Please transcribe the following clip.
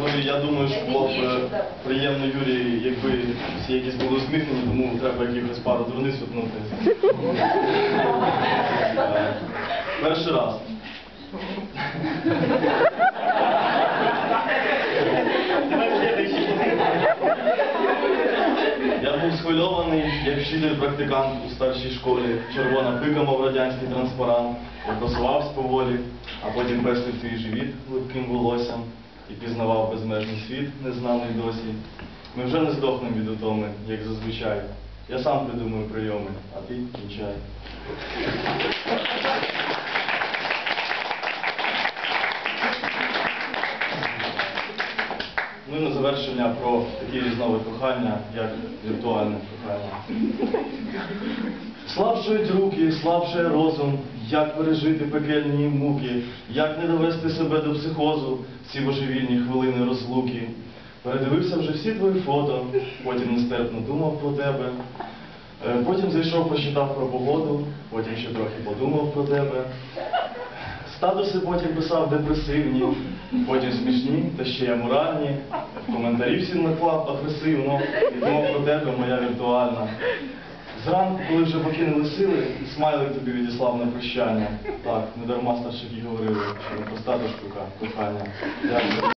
Ну і я думаю, що було б е, приємно Юрій, якби всі якісь були усміхнені, тому треба якихось пару дурниць утнути. Е, Перший раз. Я був схвильований, як вчитель-практикант у старшій школі. Червона пика, мов радянський транспарант. Я просувався поволі, а потім пестив твій живіт липким волоссям і пізнавав безмежний світ, незнаний досі. Ми вже не здохнемо від утоми, як зазвичай. Я сам придумаю прийоми, а ти кінчай. Ну і на завершення про такі різновид кохання, як віртуальне кохання. Слабшують руки, слабшає розум, як пережити пекельні муки, як не довести себе до психозу в ці божевільні хвилини розлуки. Передивився вже всі твої фото, потім нестерпно думав про тебе. Е, Потім зайшов, почитав про погоду, потім ще трохи подумав про тебе. Статуси потім писав депресивні, потім смішні, та ще й аморальні. В коментарі всім наклав агресивно і думав про тебе, моя віртуальна. Зранку, коли вже покинули сили, смайлик тобі відіслав на прощання. Так, не дарма старшики говорили, що непроста та штука кохання. Дякую.